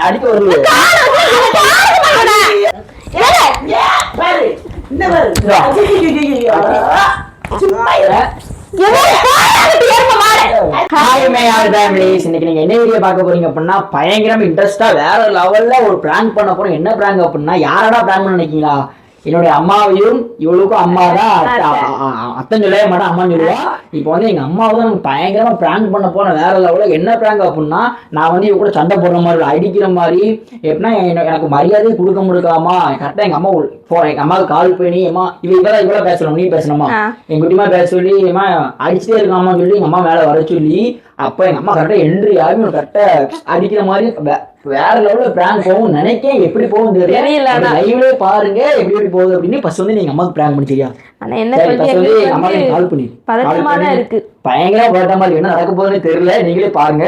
அடிக்க ஃபேமிலிஸ் இன்னைக்கு நீங்க என்ன வீடியோ பார்க்க போறீங்க அப்படின்னா பயங்கரம் இன்ட்ரெஸ்டா வேற லெவல்ல ஒரு பிராங்க் பண்ண போறோம். என்ன பிராங்க் அப்படின்னா யாரடா பிராங்க் பண்ண நினைக்கிறீங்களா? என்னுடைய அம்மாவையும் இவளுக்கும் அம்மா தான் அத்தை- அ- அ- அ- அத்தைன்னு சொல்லவே மாட்டேன் அம்மான்னு சொல்லுவா. இப்போ வந்து எங்க அம்மாவை தான் எனக்கு பயங்கரமா பிராங்க் பண்ண போறேன் வேற லெவல்ல என்ன பிராங்க் அப்படின்னா நான் வந்து இவ கூட சண்டை போடுற மாதிரி அடிக்கிற மாதிரி எப்படின்னா எனக்கு மரியாதை கொடுக்க முடியாமா கரெக்டா எங்க அம்மா போ- எங்க அம்மாவுக்கு கால் பண்ணி அம்மா இவ இவள இவ்வளவு பேசணும் நீ பேசணுமா. எங்க குட்டிமா பேச சொல்லி அம்மா அடிச்சுட்டே இருக்காமான்னு சொல்லி எங்க அம்மா மேல வர சொல்லி அப்ப எங்க அம்மா கரெக்டா என்ட்ரி ஆகி கரெக்டா அடிக்கிற மாதிரி வேற லெவல்ல பிராங்க் போகும் நினைக்கேன். எப்படி போகும் தெரியல. லைவ்ல பாருங்க எப்படி எப்படி போகுது அப்படின்னு ஃபர்ஸ்ட் வந்து நீங்க அம்மாக்கு பிராங்க் பண்ணி சரியா ஆனா என்ன அம்மாக்கு வந்து கால் பண்ணி பதட்டமா தான் இருக்கு. பயங்கர பதட்டமா இருக்கு. என்ன நடக்க போகுதுன்னு தெரியல. நீங்களே பாருங்க.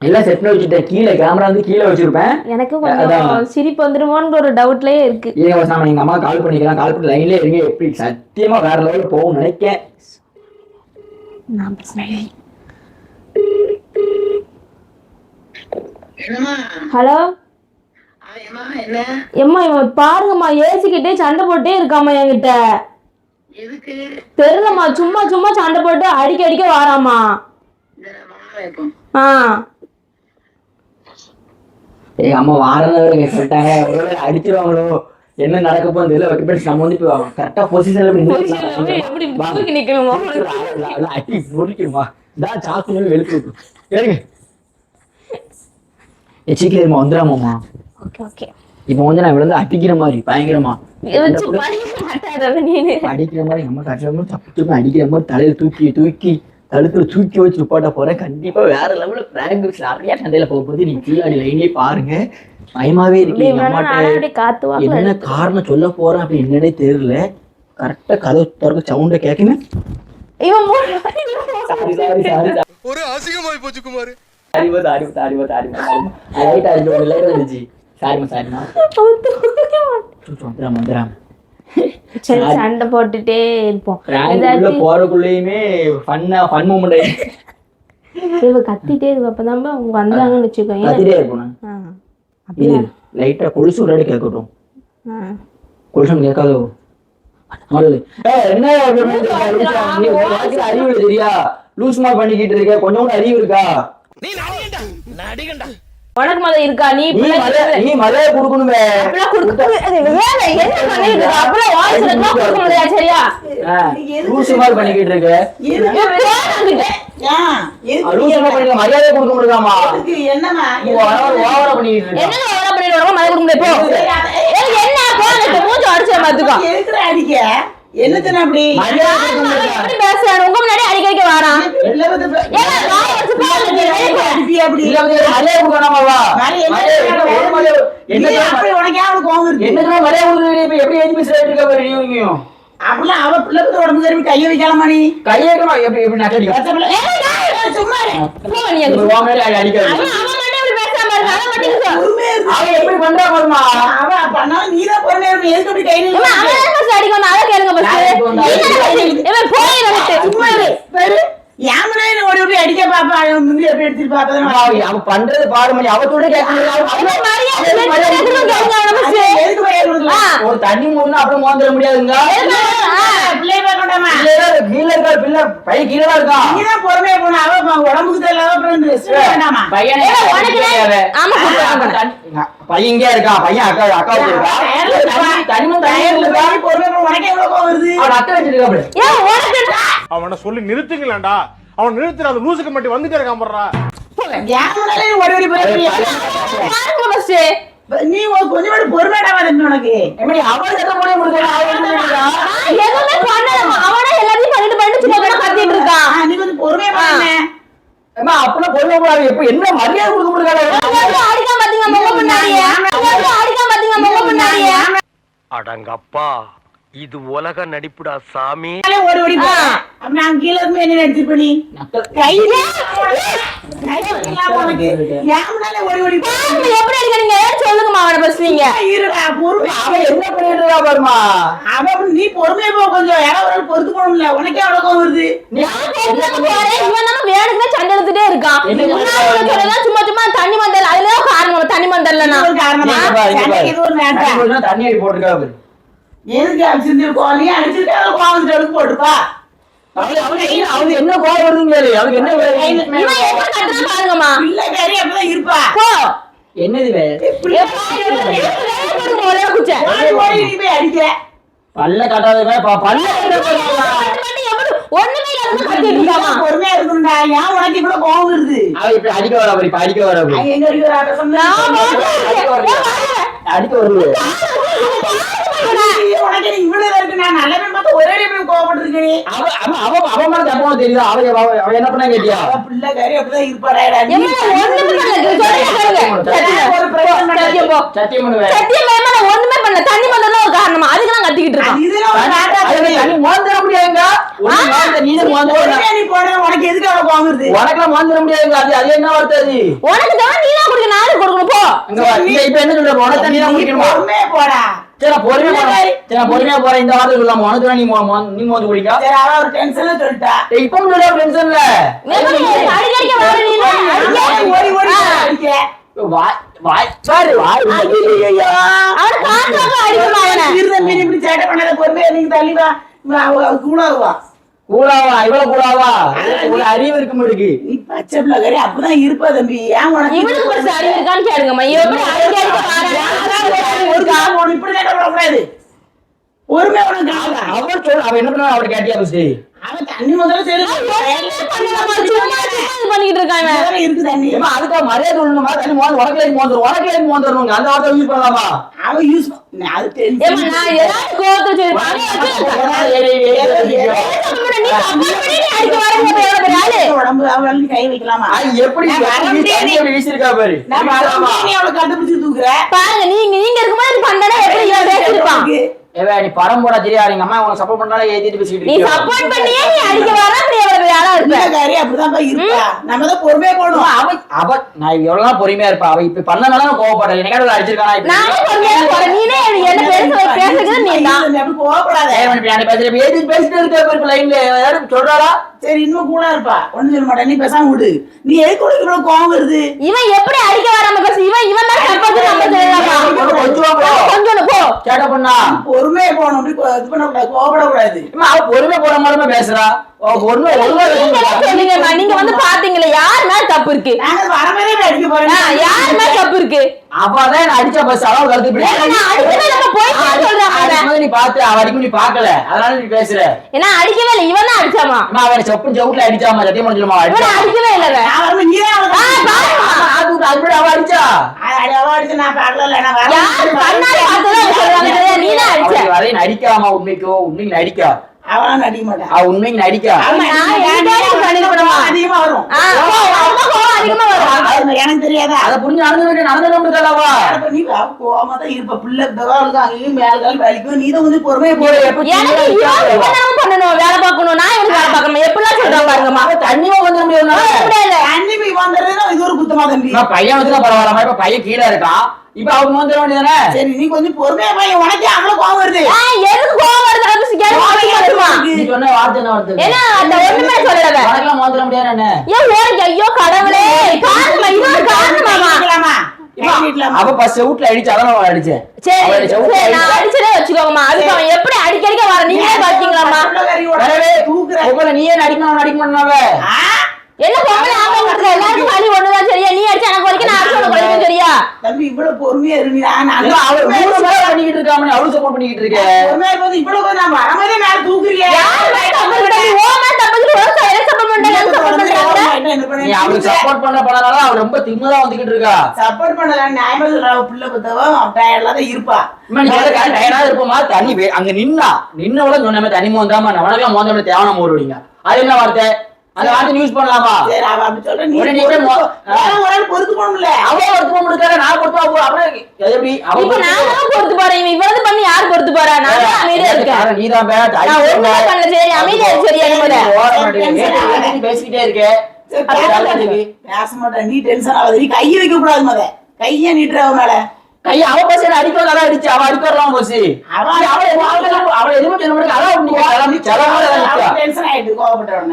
எல்லாம் செட் பண்ணி வச்சுட்டேன். கீழே கேமரா வந்து கீழே வச்சிருப்பேன். எனக்கு. கொஞ்சம் சிரிப்பு வந்துருமோன்ற ஒரு டவுட்லயே இருக்கு. ஏன் நான் எங்க அம்மா கால் பண்ணிக்கலாம். கால் பண்ணி லைன்ல இருங்க. எப்படி சத்தியமா வேற லெவலில் போகும் நினைக்கேன். நான் பேசுறேன் என்னம்மா? ஹலோ? எம்மா இவன் பாருங்கம்மா ஏசிக்கிட்டே சண்டை போட்டே இருக்காம்மா என்கிட்ட? தெரியலம்மா சும்மா சும்மா சண்டை போட்டு அடிக்க அடிக்க வாராமா. ஆ. எங்க அம்மா வாரதவங்க சொல்லிட்டாங்க அடிச்சிருவாங்களோ? என்ன நடக்க போகுது தெரியல. வைக்க பேசி நம்ம வந்து இப்போ கரெக்டா பொசிஷன்ல நிக்கணுமா? அடி முறிக்கணுமா தான் சாக்கு வெளுத்து ஏறுங்க சீக்கிரமா வந்துடாமாம்மா. Okay okay. இப்போ வந்து நான் விழுந்து அடிக்கிற மாதிரி பயங்கரமா. அடிக்கிற மாதிரி நம்ம கட்டுற மாதிரி தப்பு அடிக்கிற மாதிரி தலையில தூக்கி தூக்கி கழுத்துல தூக்கி வச்சு போட்ட போறேன். கண்டிப்பா வேற லெவல்ல பிராங்க் நிறைய சண்டையில போக போகுது நீங்க கீழே லைனே பாருங்க. பயமாவே இருக்கு. எங்க என்ன காரணம் சொல்ல போறேன் அப்படி என்னன்னே தெரியல. கரெக்டா கதவு திறக்க சவுண்ட கேக்குன்னு ஒரு அசிங்கமாய் போச்சு குமார். லைட் ஒரு லைட் சாரிமா சாரிமா வந்துடாம வந்துடாம சரி சண்டை போட்டுட்டே இருப்போம் உள்ள போறதுக்குள்ளேயுமே ஃபன்னா ஃபன் மூமெண்ட் இவ கத்திட்டே இருப்ப அப்பதான் அவங்க வந்தாங்கன்னு வச்சுக்கோங்க கத்திட்டே இருப்போம் அப்படியா லைட்டா கொலுசு விளையாடி கேட்கட்டும் ஆ. கொலுசு கேட்காதோ என்ன அறிவு சரியா லூஸ்மா பண்ணிக்கிட்டு இருக்க கொஞ்சம் கூட அறிவு இருக்கா உனக்கு முதல்ல இருக்கா? நீ நீ நீ மலையை கொடுக்கணுமே. அப்படிலாம் கொடுக்க அது வேலை. என்ன பண்ணிட்டு இருக்க? அப்படிலாம் வாய்ஸ் எல்லாம் கொடுக்க முடியாது சரியா? லூசு மாதிரி பண்ணிக்கிட்டு இருக்க. நீ மரியாதை கொடுக்க முடியாமா எதுக்கு? என்னம்மா? ஓவரா பண்ணிக்கிட்டு இருக்க. என்னங்க ஓவரா பண்ணிட்டு வரமா மலை கொடுக்க முடியாது போ. ஏய், என்ன? போன மூஞ்சி அடிச்ச பாத்துக்கோ. அடிக்க? என்னத்தன அப்படி? எப்படி பேசுறான்? உங்க முன்னாடி அடிக்க அடிக்க வாரான் இருக்கு? எப்படி இருக்க. அப்படிலாம் அவ பிள்ளை உடம்பு திரும்பி கையை வைக்கலாமா நீ? கையேக்கமா எப்படி எப்படி ஏய், ஏய், சும்மா இருக்க, இருக்க. அவன் எப்படி பண்றா பாருமா? அவ பண்ணாலும் நீதான் பொறுமையா இருக்கணும். எதுக்கு அப்படி கை இவன் அவன் நீட்டுற? தான் first அடிக்க வந்தான், அதை கேளுங்க first. யாருக்கு வந்தா? நீ தானே அடிக்க- இவன் போய் விட்டு. சும்மா நீ ஓடி ஓடி அடிக்க பாப்பா அவன் முந்தி எப்படி எடுத்துட்டு பாப்பா அவன் பண்றது பாரு மணி. அவ? ஆ. ஒரு தண்ணி மூணுனா அப்புறம் மோந்திர முடியாதுங்க. பையன் இங்கே இருக்கான் பையன் அக்கா அக்காவுக்கு இருக்கான் தனிமன் தனியா டயர்ல இருக்கா? போய் பொறுமையா போ. உனக்கே எவ்வளவு வருது? அவன் அத்தை வச்சிருக்கா? அவனை சொல்லி நிறுத்துங்களேன்டா. அவன் நிறுத்துற அந்த லூசுக்கு மட்டும் வந்துட்டே இருக்கான் போடுறா நீ ஓடி ஓடி போயிருக்கியா? பாருங்க first. நீ ஒரு கொஞ்சம் பொறுமையாடா உனக்கு எப்படி அவன் முடிய எதுவுமே பண்ணல. எல்லாத்தையும் பண்ணிட்டு பண்ணிட்டு சும்மா கத்திட்டு இருக்கான். நீ கொஞ்சம் பொறுமையா பண்ணு அம்மா, அப்பெல்லாம் பொறுமை கூடாது. எப்ப என்ன மரியாதை கொடுக்க வந்து அடிக்காம பாத்தீங்க முக பின்னாடியே. அடிக்காம பாத்தீங்க முக பின்னாடியே. அடங்கப்பா இது உலக நடிப்புடா சாமி. நான் கீழே இருந்து என்ன நடிச்சிருப்ப நீ? பொறுமையா போ கொஞ்சம். யாரோ ஒரு ஆள் பொறுத்துக்கணும்ல உனக்கே அவ்வளவு வருது. சண்டை எடுத்துட்டே இருக்கான். சும்மா சும்மா தண்ணி மந்தல். அதுலயும் காரணம் தண்ணி ஒரு காரணமா. தண்ணி அடி போட்டுருக்கா பாரு. எதுக்கு அடிச்சிருந்திருக்கோம் நீ அடிச்சிருக்க அதுல கோவம் வந்துட்டு எடுத்து போட்டுப்பா அவனுக்கு- என்ன- கோவம். அவனுக்கு என்ன பாருங்கம்மா. பிள்ளைக்காரி அப்படிதான் இருப்பா. போ. என்னது? ஒரே குச்சை. அடிக்கிற? பல்ல காட்டாதவன் ப- பல்ல. ஒண்ணுமே பொறுமையா இருக்கணும்டா. ஏன் உனக்கு இவ்வளவு கோவம் வருது? அடிக்க வரா அடிக்க வரா அடிக்க வருது. சத்தியம் பண்ணுவேன். பண்ணல தண்ணி மந்தல்ல ஒரு காரணமா அதுக்கு நான் கத்திக்கிட்டு இருக்கான் மோந்திர முடியாதுங்க உனக்கு எதுக்கு அவ்வளவு வருது உனக்கெல்லாம் மோந்திர முடியாதுங்க அது அது என்ன வார்த்தை அது உனக்கு தான் நீ தான் கொடுக்க நானும் கொடுக்கணும் போ இப்ப என்ன சொல்ற உனக்கு தண்ணி தான் குடிக்கணுமா போடா சரி பொறுமையா சரி பொறுமையா போறேன் இந்த வார்த்தை சொல்லாம உனக்கு நீ நீ மோந்து குடிக்கா சரி ஒரு டென்ஷன்ல சொல்லிட்டா இப்ப சொல்ல டென்ஷன்ல அடிக்கடிக்க வர நீ ஓடி ஓடி கூடாவா? இவ்வளவு கூடாவா? அறிவு இருக்கு முடுக்கு நீ பச்சை பிள்ளைக்காரி இருப்பா தம்பி. ஏன் உனக்கு இவனுக்கு ஒரு அறிவு இருக்கான்னு கேளுங்கம்மா. இப்படி கூடாது பொறுமையா உனக்கு? அவன் சொல் அவன் என்ன பண்ணா அவட கேட்டியா ஃபர்ஸ்ட் இவன் முதல்ல இருக்கு தண்ணி அதுக்கு மரியாதை தண்ணி மோந்து உனக்கு லேட் மோந்துரும் உனக்கு லேட் மோந்துரும் அந்த வார்த்தை யூஸ் பண்ணலாமா அவன் யூஸ் அது பாருங்க நீங்க நீங்க இருக்கும்போது பண்ணனா எப்படி பேசிருப்பான் ஏவே நீ படம் போட தெரியாது எங்க அம்மா உனக்கு சப்போர்ட் பண்ணாலும் ஏத்திட்டு பேசிட்டு நீ. சப்போர்ட் பண்ணியே நீ அடிக்க வர அப்படி எவ்வளவு பெரிய ஆளா இருப்ப பிள்ளைக்காரி அப்படிதான் போய் இருப்பா நம்ம தான் பொறுமையா போகணும் அவ அவ நான் எவ்வளவு பொறுமையா இருப்பா அவ இப்ப பண்ணனால நான் கோவப்படுறேன் எனக்கு அடிச்சிருக்கானா இப்ப நானே பொறுமையா போறேன் நீனே என்ன பேச பேசுறது நீ தான் அப்படி போகக்கூடாது ஏய், மணி பின்னாடி பேசுற இப்ப ஏத்தி பேசிட்டு இருக்க இப்ப லைன்ல யாரும் சொல்றாளா சரி இன்னும் கூட இருப்பா ஒண்ணும் சொல்ல மாட்டேன் நீ பேசாம விடு நீ எதுக்கு உனக்கு இவ்வளவு கோவம் வருது இவன் எப்படி அடிக்க வராம பேச இவன் இவன் தான் நம்ம கொஞ்சம் போ. கேட்ட பண்ணா பொறுமையா போகணும் அப்படி இது பண்ணக்கூடாது கோவப்படக்கூடாது. இம்மா, அவ பொறுமை போட மாதிரி பேசுறா. பொறுமை நீங்க வந்து பாத்தீங்களே யார் மேல தப்பு இருக்கு? நாங்க வரமே அடிக்க போறேன் யார் மேல தப்பு இருக்கு? அவதான் என்ன அடிச்சா பஸ் அளவு நான். அடிக்கும்போது நீ பாத்து அவ அடிக்கும் நீ பாக்கல அதனால நீ பேசுற. ஏன்னா அடிக்கவே இல்லை இவன் தான் அடிச்சாமா? அம்மா அவன் செப்பு ஜவுட்ல அடிச்சாமா சத்தியம் இவன் அடிக்கவே இல்லை. நான் பாரும்மா. அதுபடி அவ அடிச்சா? அடி அவ அடிச்சு நான் பார்க்கல நான் வரல. யார் கண்ணாடி பார்த்ததோ அவங்க சொல்றாங்க தெரியாது, நீ தான் அடிச்ச. அவளுக்கு வரையும் நடிக்காமா உண்மைக்கோ உண்மைக்கு நடிக்கா. அவளாம் நடிக்க மாட்டான் அவ உண்மைக்கு நடிக்கா? அதிகமா வரும். எனக்கு தெரியாதா? அத புரிஞ்சு நடந்து நடந்து முடியாதவா அப்ப நீ கோவமா தான் இருப்ப. பிள்ளை தவாளுக்கு அங்கேயும் மேல்கால் வேலைக்கும். நீ தான் கொஞ்சம் பொறுமையா போ எனக்கு இவன் இவன் பண்ணணும். வேலை பார்க்கணும். நான் எனக்கு வேலை பார்க்கணும்? எப்படிலாம் சொல்றான் பாருங்கம்மா. தண்ணியும் வந்து முடியாது தண்ணி போய் வந்துடுறதுன்னா இது ஒரு குத்தமா தம்பி. பையன் வந்து பரவாயில்ல. இப்ப பையன் கீழே இருக்கான். இப்ப அவங்க வேண்டியதானே சரி நீ கொஞ்சம் பொறுமையா போய். உனக்கே அவ்வளவு கோவம் வருது. எதுக்கு கோவம் அவ. பஸ் செவுட்ல அடிச்சு அதான் அடிச்சேன் சரி சரி நான் அடிச்சா- அடிச்சதே வச்சுக்கோங்கம்மா. அதுக்கு அவன் எப்படி அடிக்கடிக்க வர? நீங்களே பாத்தீங்களாம்மா. தூக்குற. உங்களை நீயே என்ன பொம்பளை ஆம்பளை மட்டும் எல்லாருக்கும் வலி ஒண்ணுதான் சரியா? நீ அடிச்சா எனக்கு வலிக்கும் நான் அடிச்சா உனக்கு வலிக்கும் சரியா? தம்பி இவ்வளவு பொறுமையா இரு நீ நான் அவள் மூணு பண்ணிக்கிட்டு இருக்காம அவளும் சப்போர்ட் பண்ணிக்கிட்டு இருக்க? பொறுமையா இருக்கும்போது இவ்வளவு நான் வரமாதிரி மேல தூக்குறியே யார் தப்பு? நீ தப்பு. ஒரு. நீ சப்போர்ட் பண்ண பண்ணனால அவள் ரொம்ப வந்துகிட்டு இருக்கா. சப்போர்ட் பண்ணல. நியாயமா சொல்றா. அவ பிள்ளை பத்தவ டயர்ட்ல தான் இருப்பா. டயர்டா இருப்போமா தண்ணி வே- அங்க நின்னா. நின்னவள சொன்ன தண்ணி மோந்தாம நம்மளெல்லாம் மோந்தாம தேவனம் ஓடுவீங்க அது என்ன வார்த்தை? அந்த வார்த்தை யூஸ் பண்ணலாமா சரி அவ அப்படி சொல்ற. நீ நீ ஒரு ஆள் பொறுத்து போகணும்ல அவ நான் கொடுத்தா போ அப்புறம் எப்படி? அவ இப்ப நான் தான் பொறுத்து போறேன் இவன் இவ்வளவு பண்ணி யார் பொறுத்து போறா? நான் தான் அமைதியா இருக்கேன். நீதான் பேட் நான் ஒண்ணுமே பண்ணல சரி அமைதியா இரு, சரியா நீ முதல்ல. பேசிக்கிட்டே இருக்க. சரி, அது பேச வேலை இருக்கு. பேச மாட்டேன். நீ டென்ஷன் ஆகாத. நீ கையை வைக்க கூடாது மத. கையை நீட்டுற மேல. ஐயா அவ என்ன அடிக்க நல்லா அடிச்சு? அவ அடிக்க வரலாம் அவ- அவளை எதுவும் சொல்ல அதான் நீங்க கிளம்பி செலமா நிக்கா டென்ஷன் ஆயிட்டு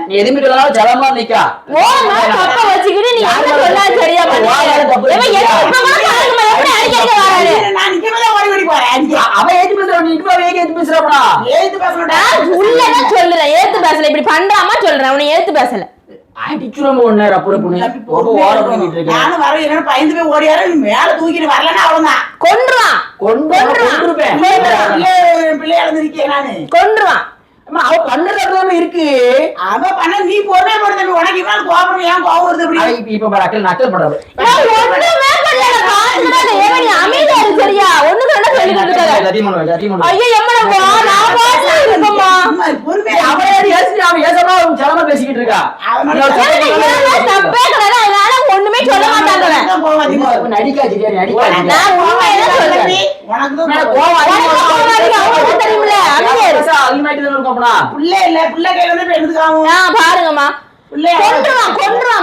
நீ எதுவுமே சொல்லலாம் செலமா நிக்கா. ஓமா தப்ப வச்சுக்கிட்டு நீ என்ன சொன்னா சரியா பண்ணு. வாயால தப்பு இவன் எதுக்கு இப்ப கூட பாருங்கம்மா, எப்படி அடிக்க அடிக்க வராரு? நான் நிக்கவே ஓடி ஓடி போறேன். அவ ஏத்தி பேசுற நீ இப்ப வேக ஏத்தி பேசுறப்படா ஏத்து பேச நான் உள்ளதான் சொல்றேன் ஏத்து பேசல இப்படி பண்றாமா சொல்றேன் உன்னை ஏத்து பேசல. அடிச்சுரும் ஒண்ணு ரப்புட புண்ணு நானும் வர என்னன்னு பயந்து போய் ஓடியாரு நீ மேல தூக்கிட்டு வரலன்னா அவ்வளவுதான். கொன்றுவான். கொண்டு கொண்டிருப்பேன் பிள்ளை இழந்திருக்கேன் நானு? கொன்றுவான். அம்மா, அவ பண்ணது அப்படிதான் இருக்கு. அவன் பண்ண நீ பொறுமையா போடு தம்பி உனக்கு இவன் கோபம் ஏன் கோபம் வருது அவ அப்படி இப்ப அக்கல் நக்கல் இரு, சரியா? அவ செலமா பேசிக்கிட்டு இருக்கா? சொல்ல மாட்டாங்க பாருங்கம்மா.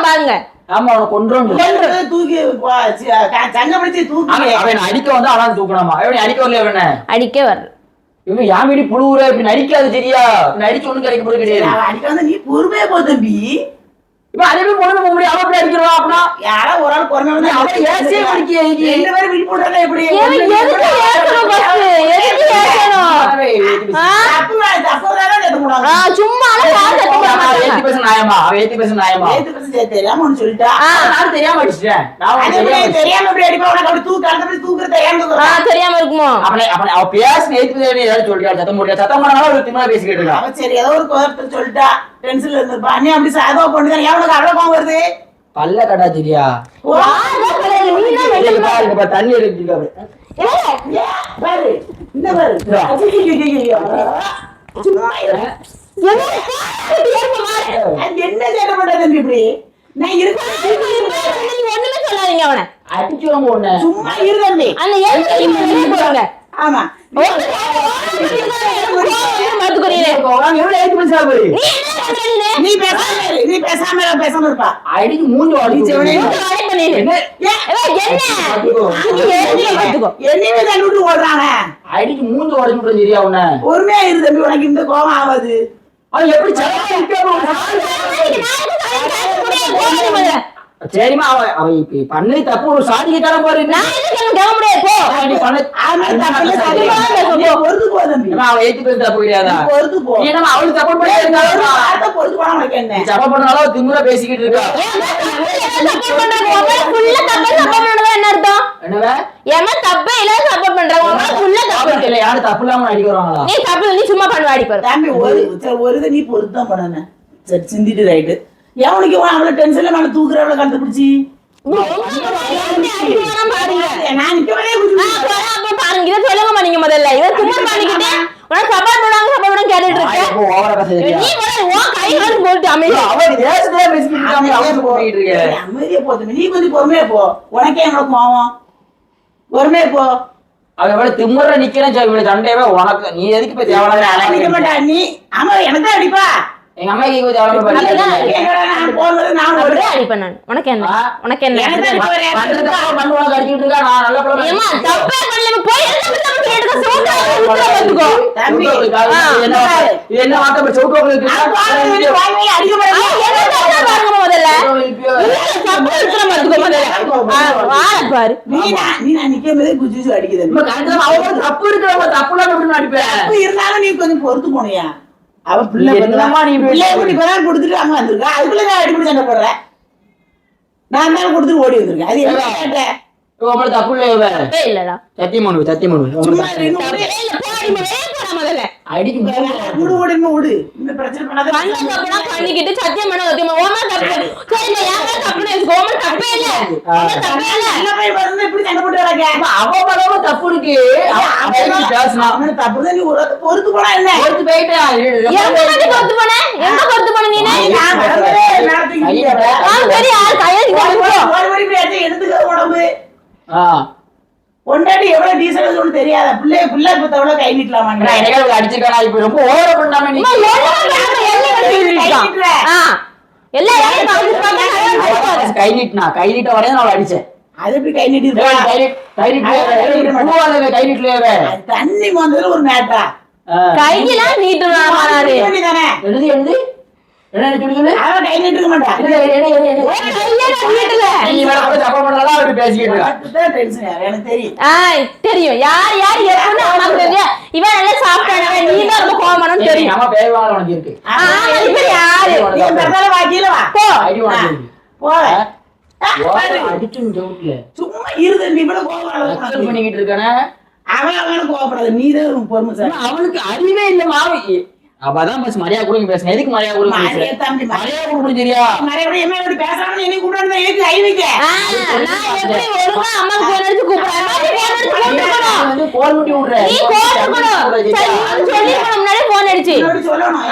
பாருங்க. ஆமா அவனை கொன்றுவான்னு சொல்லு. கொன்று தூக்கி போ- சி- க- சங்க பிடிச்சி தூக்கி. அவன் அடிக்க வந்து அவன் தூக்கணுமா? அவன் அடிக்க வரல அவன? அடிக்க வரல. இவன் யான் வீடு புழுவுற இப்படி நடிக்காது சரியா? நடிச்சு ஒண்ணும் கிடைக்க போறது கிடையாது. அடிக்க வந்து நீ பொறுமையா போ தம்பி. இப்ப அதே மாதிரி பொண்ணு போக முடியும் அவன் எப்படி அடிக்கிறோம் அப்படின்னா யாரோ ஒரு ஆள் பொறுமையா வந்து அவன் ஏசியே எதுக்கு? ரெண்டு பேரும் விழிப்புணர்வு எப்படி ஏன் எதுக்கு ஏசணும்? எதுக்கு ஏசணும்? தப்பு தப்பு வேலை போடுவாங்க. சும்மா எடுத்து ஏத்தி மாட்டாங்க. பேச நியாயமா ஏத்தி பேச நியாயமா தெரியாம ஒண்ணு சொல்லிட்டா. ஆ, நான் தெரியாம அடிச்சிட்டேன். நான் தெரியாம எப்படி அடிப்பா? உனக்கு அப்படி தூக்கு, அடுத்த அப்படி தூக்குறது ஆ, தூக்குறா. தெரியாம இருக்குமோ? அவனை அவனை அவ பேசி ஏத்தி பேச ஏதாவது சொல்லியா சத்தம் போடுறியா சத்தம் பண்ணாலும் ஒரு திமிரா பேசிக்கிட்டு இருக்கான் அவன் சரி ஏதோ ஒரு கோபத்தை சொல்லிட்டா. டென்ஷன்ல இருந்திருப்பா. நீ அப்படி சாதா பண்ணுதான் எவனுக்கு அவ்வளவு கோவம் வருது? பல்ல கடா பாரு, தண்ணி ஏ, பாரு. இந்த. பாரு என்ன சேட்டை பண்ற தம்பி இப்படி நான் இருக்க நீங்க ஒண்ணுமே சொல்லாதீங்க அவனை அடிச்சுவாங்க ஒண்ணு சும்மா இரு தம்பி அந்த ஏழு வெளியே போடுங்க ஆமா பாத்துக்கிறீங்க நீ என்ன பண்றீங்க நீ பேசாம. நீ பேசாம இரு, பேசாம இருப்பா மூஞ்சி செவனே. என்ன என்னையுமே தள்ளி விட்டு ஓடுறாங்க அடிச்சு மூஞ்சி உடச்சு விட்டு சரியா உன்ன பொறுமையா இரு தம்பி உனக்கு இந்த கோபம் ஆகாது அவன் எப்படி சரிம்மா அவன் அவன் இப்ப பண்ணது தப்பு ஒரு சாதிக்காரன் பாரு நான் எதுக்கு எனக்கு கிளம்ப முடியாது? போ. நீ பண்ண அவன் தப்பில்ல, சரியா? தப்பில்ல. நீ பொறுத்து போ தம்பி. ஏம்மா, அவன் ஏத்தி பேச தப்பு கிடையாதா பொறுத்து போ. நீ என்னம்மா அவளுக்கு சப்போர்ட் பண்ணி ஒரு இருந்தா வார்த்தை பொறுத்து போனா உனக்கு என்ன? நீ சப்போர்ட் பண்ணாலும் அவ திமிரா பேசிக்கிட்டு இருக்கா. சப்போர்ட் பண்றாங்க உன் மேல ஃபுல்லா தப்பா சப்போர்ட் பண்றதா என்ன அர்த்தம்? என்னவே? என் மேல தப்பே இல்ல சப்போர்ட் பண்றாங்க மேல ஃபுல்லா தப்பு அவளுக்கு இல்ல. யாரும் தப்பு இல்லாம நீ தப்பு நீ சும்மா பண்ணுவ அடி பாரு தம்பி ஒரு ஒரு நீ பொறுத்து தான் பண்ணணும். சரி சிந்திட்டு ரைட்டு எவனுக்கு அவ்வளவு டென்ஷன்ல மேல தூக்குறவளை கண்டுபிடிச்சி? நான் பொறுமையா போ. அவன் எவ்வளவு திமுற நிக்கிறேன் இவளு சண்டையவே உனக்கு. நீ எதுக்கு போய் நான் தேவையான மாட்டா நீ ஆமா எனக்கு தான் அடிப்பா. எங்க அம்மா கேட்க தேவையான அதுதான் எங்கடா நான் அடிப்பேன் உனக்கு என்ன? உனக்கு என்ன? பாரு. அடிக்குது. தப்பு இருக்கிறவங்க தப்பு இல்லாம இருந்தாலும் நீ கொஞ்சம் பொறுத்து போனியா? அவ பிள்ளை என்னம்மா நீ பிள்ளைய கூட்டி பிறகு கொடுத்துட்டு அங்க வந்திருக்கா? அதுக்குள்ள நான் அடிப்படி சண்டை போடுறேன். நான் தான் கொடுத்துட்டு ஓடி வந்திருக்கேன். அது என்ன கேட்டேன் உங்களை தப்பு இல்லை இவ. தப்பே இல்லடா சத்தியம் சத்தியம் சும்மா இரு, இன்னும் தப்பே ஓடு. இல்ல போடி வெளியே போடா முதல்ல அடிக்கு விடு ஓடு இன்னும் ஓடு இந்த பிரச்சனை பண்ணாத பண்ண தப்புனா பண்ணிக்கிட்டு சத்தியம் பண்ண சத்தியம் ஓமா தப்பு சரி நான் யாரா தப்புன்னு வச்சுக்கோ ஓமா தப்பே இல்ல தப்பே இல்ல இப்படி சண்டை போட்டு கிடக்க அவன் தப்பு இருக்கு அவன் நீ ஒரு பொறுத்து போனா என்ன பொறுத்து போயிட்டேன் எங்க பொறுத்து போன எங்க பொறுத்து போன நீனு நான் வரவே ஆ சரி ஆள் போடு. எடுத்து எடுத்துக்க உடம்பு. பொண்டாட்டி எவ்வளவு டீசல் தெரியாத. பிள்ளை பிள்ளை இப்ப எவ்வளவு கை நான் எனக்கே அவளை அடிச்சிருக்கானா இப்ப ரொம்ப ஓவர பண்ணாம. கை நீட்டினா கை நீட்ட வரையும் நான் அடிச்சேன். அது எப்படி கை நீட்டி? கை நீட்- கை நீட்டலையாவே? தண்ணி மோந்ததுல ஒரு மேட்டா. கையெல்லாம் நீட்டுறாரு எழுது, எழுது. தெரியும். யார் யார் இவன் நல்லா சாப்பிட்டானவன் நீ தான் ரொம்ப தெரியும். அம்மா பேர் வாங்க உனக்கு இருக்கு. ஆ, இப்ப யாரு? நீ பிறந்தால வா போ. சும்மா நீ இவ்வளவு. பண்ணிக்கிட்டு இருக்கானே. அவன் அவனுக்கு கோவப்படாது. நீ தான் பொறுமை அவனுக்கு அறிவே இல்ல மாவி அவதான் பஸ் மரியாதை கொடுங்க பேசுன. எதுக்கு மரியாதை கொடுங்க மரியாதை பேசுற? தம்பி, மரியாதை. மரியாதை கொடுக்கணும் சரியா மறுபடியும் என்ன இப்படி பேசாம என்னை கூப்பிட்டு எனக்கு கை வைக்க? ஆ, நான் எப்படி ஒழுங்கா அம்மாக்கு போன் அடிச்சு கூப்பிடுறேன்? போன் நீ போன் அடிச்சு சொல்லணும்.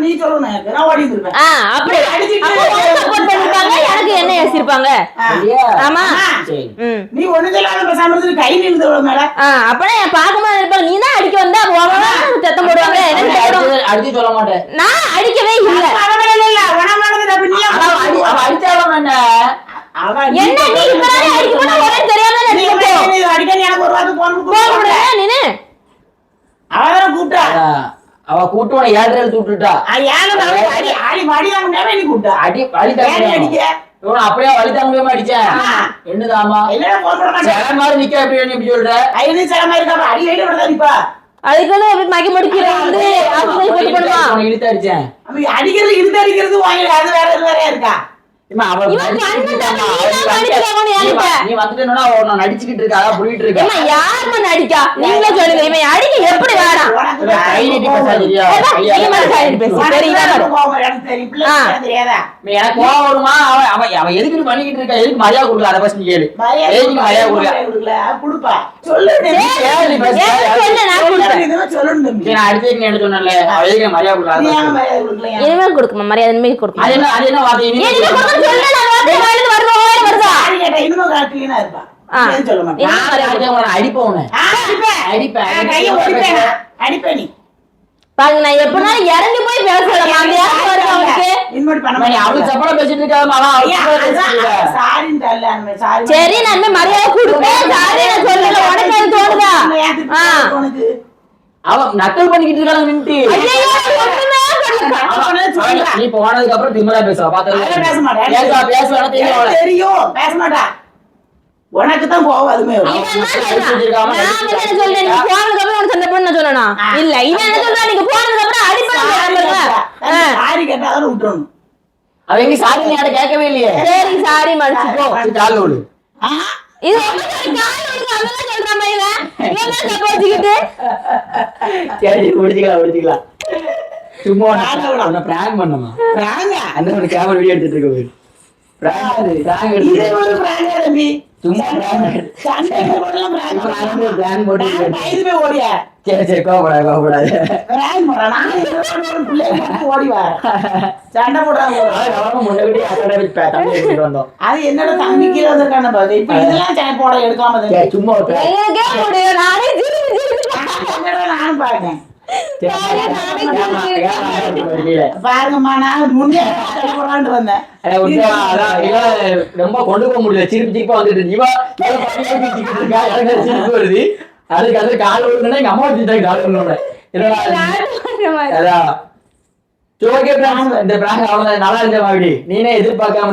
நீ சொல்லணும். எனக்கு நான் ஓடி இருப்பேன். ஆ அப்படி. அப்போ உனக்கு சப்போர்ட் பண்ணிருப்பாங்க எனக்கு என்ன யோசிச்சிருப்பாங்க ஆமா. நீ ஒண்ணு சொல்லாத பேசாம இருந்து கை நிறுத்த மேல. ஆ அப்பனா என் பார்க்கும்போது இருப்பாங்க. நீ தான் அடிக்க வந்தா சத்தம் போடுவாங்க. என்ன அடுத்து சொல்ல மாட்டேன் நான் அடிக்கவே இல்ல அடி- அடிச்சாலும் என்ன என்ன நீ இப்பதான் அடிக்க போனா உனக்கு தெரியாம நீ நினைக்கிறோம் நீ அடிக்க நீ எனக்கு ஒரு வார்த்தை போன் விடுறா நீனு கூப்பிட்டா அவ கூட்டுவன ஏழரை தூட்டுட்டா அடி ஆடி மாடி தான் முன்னாடி நீ கூப்பிட்டா அடி வலி தாங்க அடிக்க? இவன் அப்படியே வலி தாங்க முடியாம அடிச்சேன். என்னதாமா சில மாதிரி நிக்க வேணும் இப்படி சொல்ற ஐநூறு சிலமா இருக்கா அடி அடி விடுதா நிப்பா அதுக்குன்னு அப்படி மகி முடிக்கிற வந்து ஆஸ்பத்திரி போட்டு இழுத்து அடிச்சேன். அடிக்கிறது இழுத்து அடிக்கிறது அது வேற வேற இருக்கா? நடிச்சுக்கிட்டு இருக்கா அதான் புரியிட்டு இருக்கா? யாரும்மா நடிக்கா? நீங்களே சொல்லுங்க இவன் அடிக்க எப்படி வேணாம் எனக்கு கோவம் வருமா? அவன் அவன் அவன் எதுக்கு இப்படி பண்ணிக்கிட்டு இருக்கா? எதுக்கு மரியாதை கொடுக்கல? அதை நீ கேளு. எதுக்கு மரியாதை கொடுக்கல? கொடுப்பா. சொல்லு அடுத்து என்ன சொன்னல அவ எதுக்கு மரியாதை கொடுக்கல? கொடுக்குமா மரியாதை கொடுக்குமா அது என்ன வார்த்தை? பாருங்க நான் எப்படினாலும் இறங்கி போய் பேசலாம் சாரி நான் மரியாதை கொடுப்பேன் சாரி நான் சொல்லல அது தோணுதா? அவன் நக்கல் பண்ணிக்கிட்டு இருக்காங்க நின்னுட்டு. நீ போனதுக்கு அப்புறம் திமிரா பேசுவா? அதெல்லாம் பேச. மாட்டேன். பேசுவா பேசுவா தெரியும். பேச மாட்டா உனக்கு தான் கோவம் அதுமே. இல்ல என்ன நீங்க போனதுக்கு அப்புறம் அடிப்பேன்னு சாரி விட்டுறணும். நீ யார்ட்ட கேட்கவே இல்லையே? சரி சாரி மடிச்சுக்கோ இது கால் முடிச்சுக்கலாம் முடிச்சுக்கலாம். சும்மா. உன்னை பிராங்க் பண்ணமா பிராங்கா? அந்த ஒரு கேமரா வீடியோ எடுத்துட்டு இருக்க பிராங்க் பிராங்க் எடுத்து ஒரு பிராங்கா தம்பி? சும்மா பிராங்க். பிராங்க் போட்டு பிராங்க் பயந்து போய் ஓடியா? சரி சரி கோவப்படாது கோவப்படாது பிராங்க் பண்றேன். நான் கூப்பிட்டு ஓடி வரேன். சண்டை கவனமா முன்னாடி தம்பி எடுத்துட்டு வந்தோம் அது என்னோட தம்பி கீழே வந்திருக்கான பாரு. இப்ப இதெல்லாம் சண்டை போட எடுக்காம சரி, தம்பி. சும்மா ஒரு prank. எனக்கே முடியும், நானே சிரிச்சு சிரிச்சு என்னடா நானும் பார்த்தேன். ரொம்ப கொண்டு போக முடியல. சிரிப்பு சிரிப்பா வந்துட்டு சிரிப்பு வருது அதுக்கு அது கால் விழுந்தா எங்க அம்மா வச்சுட்டாங்க கால் விழுந்தோட என்னடா நல்லா இருந்த மாதிரி நீனே எதிர்பார்க்காம.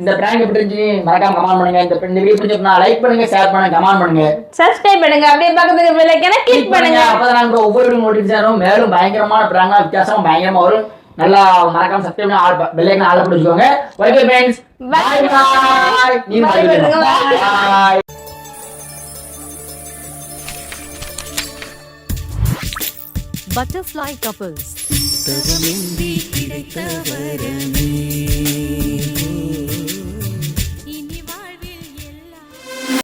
இந்த prank எப்படி இருந்துச்சு மறக்காம கமெண்ட் பண்ணுங்க. இந்த வீடியோ பிடிச்சிருந்தா லைக் பண்ணுங்க ஷேர் பண்ணுங்க கமெண்ட் பண்ணுங்க. சப்ஸ்கிரைப் பண்ணுங்க அப்படியே பக்கத்துக்கு பெல் ஐக்கனை கிளிக் பண்ணுங்க. அப்பதான் நாங்க ஒவ்வொரு நோட்டிஃபிகேஷன் வரும். மேலும் பயங்கரமான பிராங்கா வித்தியாசம் பயங்கரமா வரும். நல்லா மறக்காம சப்ஸ்கிரைப் பண்ணி பெல் ஐக்கன் ஆல் பிடிச்சுக்கோங்க ஓகே ஃப்ரெண்ட்ஸ் பாய் பாய் நீ பாய் பட்டர்ஃப்ளை கப்பல்ஸ் தவமின்றி கிடைத்த வரமே